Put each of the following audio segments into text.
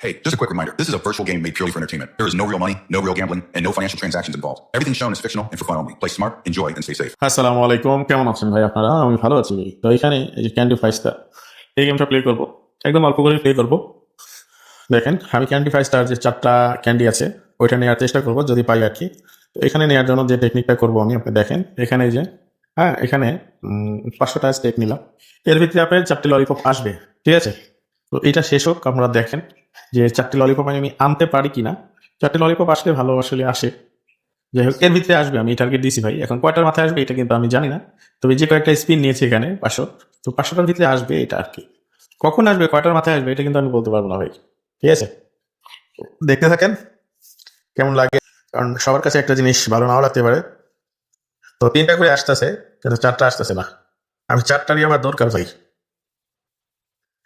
Hey, just a quick reminder. This is a virtual game made purely for entertainment. There is no real money, no real gambling, and no financial transactions involved. Everything shown is fictional and for fun only. Play smart, enjoy, and stay safe. আসসালামু আলাইকুম কেমন আছেন ভাই আপনারা আমি ভালো আছি ভাই তো এখানে এই যে ক্যান্ডি ফাইভ ফাইস্টার এই গেমটা প্লে করব একদম অল্প করে প্লে করব দেখেন আমি ক্যান্ডি ফাইস্টার যে চারটা ক্যান্ডি আছে ওইটা নেওয়ার চেষ্টা করব যদি পাই আর কি তো এখানে নেওয়ার জন্য যে টেকনিকটা করব আমি আপনি দেখেন এখানে যে হ্যাঁ এখানে পাঁচশো পাঁচশোটা স্টেক নিলাম এর ভিতরে আপনার চারটে ললিপপ আসবে ঠিক আছে তো এটা শেষ হোক আপনারা দেখেন যে চারটে ললিপপ আমি আনতে পারি কিনা, চারটে ললিপপ আসলে ভালো আসলে আসে। যাই হোক, এর ভিতরে আসবে, আমি টার্গেট দিছি ভাই। এখন কয়টার মাথায় আসবে এটা কিন্তু আমি জানি না। তবে যে কয়েকটা স্পিন নিয়েছি এখানে, পাঁচশো। তো পাঁচশোটার ভিতরে আসবে এটা আর কি। কখন আসবে, কয়টার মাথায় আসবে, এটা কিন্তু আমি বলতে পারব না ভাই। ঠিক আছে? দেখতে থাকেন, কেমন লাগে? কারণ সবার কাছে একটা জিনিস ভালো নাও লাগতে পারে। তো তিনটা করে আসতেছে, কিন্তু চারটা আসতেছে না। আমি চারটারই আমার দরকার ভাই।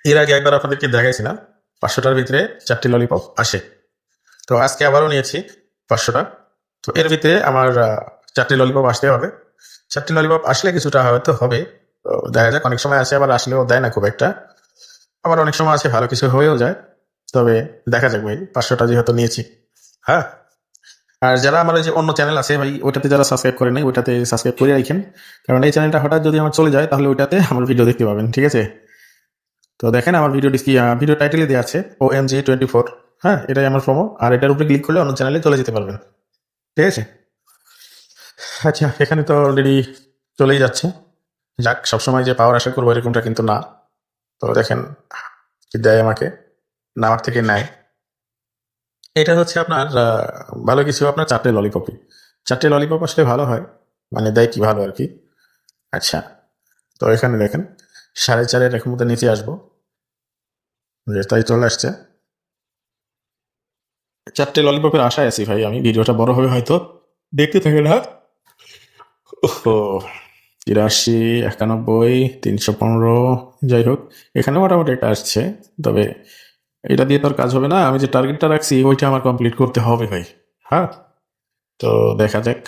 এর আগে একবার আপনাদেরকে দেখাইছিলাম। পাঁচশোটার ভিতরে চারটি ললিপপ আসে। তো আজকে আবারও নিয়েছি পাঁচশোটা। তো এর ভিতরে আমার চারটি ললিপপ আসতে হবে। চারটি ললিপপ আসলে কিছুটা হয়তো হবে। দেখা যাক, অনেক সময় আসে আবার আসলেও দেয় না খুব একটা। আবার অনেক সময় আছে, ভালো কিছু হয়েও যায়। তবে দেখা যাক ভাই, পাঁচশোটা যেহেতু নিয়েছি। হ্যাঁ? আর যারা আমার যে অন্য চ্যানেল আছে ভাই, ওইটাতে যারা সাবস্ক্রাইব করে নাই, ওইটাতে সাবস্ক্রাইব করে রাখেন। কারণ এই চ্যানেলটা হঠাৎ যদি আমার চলে যায়, তাহলে ওইটাতে আমার ভিডিও দেখতে পাবেন, ঠিক আছে? তো দেখেন আমার ভিডিও ভিডিও টাইটেলে দেওয়া আছে O M G twenty four হ্যাঁ এটাই আমার প্রোমো আর এটার উপরে ক্লিক করলে অন্য চ্যানেলে চলে যেতে পারবেন। ঠিক আছে? আচ্ছা এখানে তো অলরেডি চলেই যাচ্ছে। যাক, সবসময় যে পাওয়ার আশা করব এরকমটা কিন্তু না। তো দেখেন, কি দেয় আমাকে? নামার থেকে নেয়। এটা হচ্ছে আপনার ভালো কিছু আপনার চারটে ললিপপই চারটে ললিপপ আসলে ভালো হয়। মানে দেয় কি ভালো আর কি। আচ্ছা তো এখানে দেখেন, সাড়ে চারের এখন মধ্যে নিচে আসব। তাই চলে আসছে। চারটে ললিপপের আশায় আছি ভাই, আমি ভিডিওটা বড় হবে হয়তো। দেখতে থাকে না। ওহো, তিরাশি, একানব্বই, তিনশো পনেরো, যাই হোক, এখানে মোটামুটি এটা আসছে। তবে এটা দিয়ে তো আর কাজ হবে না, আমি যে টার্গেটটা রাখছি, ওইটা আমার কমপ্লিট করতে হবে ভাই। হ্যাঁ তো দেখা যাক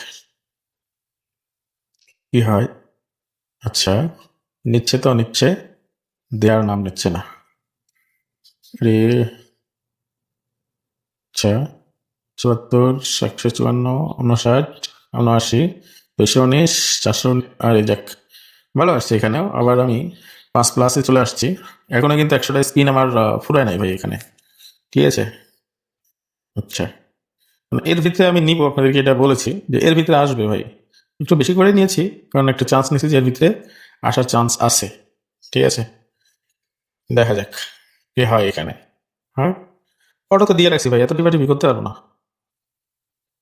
কি হয়। আচ্ছা নিচ্ছে তো নিচ্ছে দেওয়ার নাম নিচ্ছে না। রে আচ্ছা চুয়াত্তর, একশো চুয়ান্ন, উনষাট, উনআশি দুশো উনিশ, চারশো আরে যাক, ভালো আসছে এখানেও। আবার আমি পাঁচ প্লাসে চলে আসছি। এখনও কিন্তু একশোটা স্পিন আমার ফুরায় নাই ভাই এখানে। ঠিক আছে? আচ্ছা মানে এর ভিতরে আমি নিব, আপনাদেরকে এটা বলেছি যে এর ভিতরে আসবে ভাই। একটু বেশি করে নিয়েছি, কারণ একটা চান্স নিয়েছি যে এর ভিতরে আসার চান্স আছে। ঠিক আছে, দেখা যাক। কি হয় এখানে? হ্যাঁ? অটো তো দিয়ে রাখছি ভাই, এত টিপাটিপি করতে পারব না।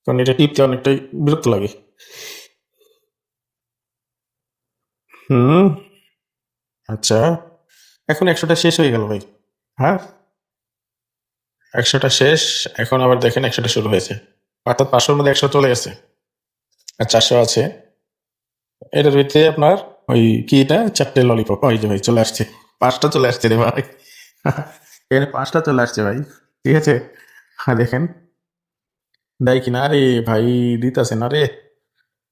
কারণ এটা টিপতে অনেকটাই বিরক্ত লাগে। হুম। আচ্ছা। এখন একশোটা শেষ হয়ে গেল ভাই। হ্যাঁ? একশোটা শেষ, এখন আবার দেখেন একশোটা শুরু হয়েছে। অর্থাৎ পাঁচশোর মধ্যে একশো চলে গেছে। আর চারশো আছে। এটার ভিতরে আপনার ওই কি এটা? চারটে ললিপপ ওই যে ভাই, চলে আসছে। পাঁচটা চলে আসছে রে ভাই। এখানে পাঁচটা চলে আসছে ভাই, ঠিক আছে? হ্যাঁ দেখেন। দেয় কিনা? আরে ভাই, দিতেছে না রে।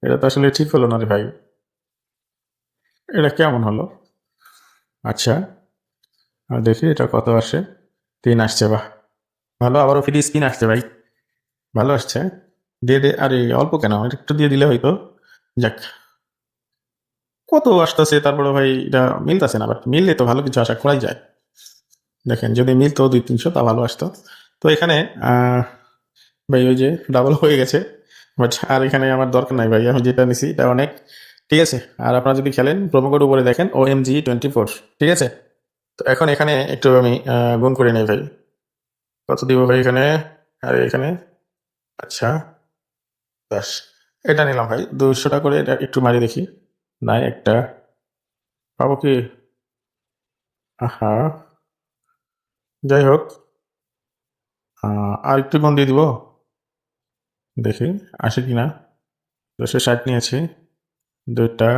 এটা তো আসলে ঠিক হলো না রে ভাই। এটা কেমন হলো? আচ্ছা আর দেখি এটা কত আসে। তিন আসছে, বাহ। ভালো, আবারও ফ্রি স্পিন আসছে ভাই। ভালো আসছে। দিয়ে দে, আরে অল্প কেন? একটু দিয়ে দিলে হয়তো। যাক। কত আসতেছে? তারপরে ভাই, এটা মিলতেছে না বাট মিললে তো ভালো কিছু আশা করাই যায়। দেখেন, যদি মিলতো দুই তিনশো, তা ভালো আসতো। তো এখানে ভাই, ওই যে ডাবল হয়ে গেছে বাট আর এখানে আমার দরকার নাই ভাই, আমি যেটা নিছি এটা অনেক। ঠিক আছে, আর আপনারা যদি খেলেন কোড উপরে দেখেন O M G twenty four ঠিক আছে? তো এখন এখানে একটু আমি গুণ করে নিই ভাই। কত দিব ভাই এখানে? আর এখানে? আচ্ছা ব্যাস এটা নিলাম ভাই দুশোটা করে এটা একটু মারি দেখি। নাই, একটা। পাবো কি? আহা। যাই হোক আর একটু গুণ দিয়ে দিব? দেখি, আসে কি না? দুশো ষাট নিয়েছি। দুইটা,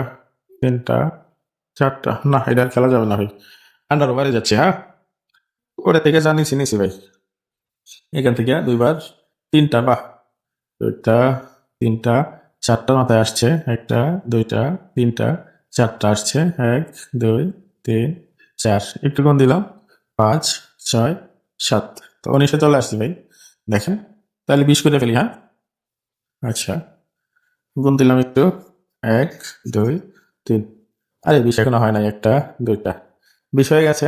তিনটা, চারটা। না, এটা খেলা যাবে না ভাই। আন্ডার ওভারে যাচ্ছে হ্যাঁ? ওটা থেকে জানিছি নিছি ভাই। এখান থেকে দুইবার, তিনটা, বাহ। দুইটা, তিনটা, চারটা মাথায় আসছে। একটা, দুইটা, তিনটা, চারটা আসছে। এক, দুই, তিন, চার। একটু কোন দিলাম। পাঁচ ছয়, সাত। তো উনিশে চলে আসছি ভাই। দেখেন। তাহলে বিশ করে ফেলি হ্যাঁ? আচ্ছা। গুণ দিলাম একটু। এক, দুই, তিন। আরে, বিশ এখনও হয় নাই একটা, দুইটা। বিশ হয়ে গেছে।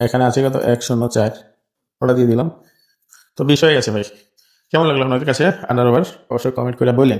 এখানে আছে কত? এক শূন্য চার। ওটা দিয়ে দিলাম। তো বিশ হয়ে গেছে ভাই। কেমন লাগল আপনাদের কাছে? আন্ডার ওভার অবশ্যই কমেন্ট করে বললেন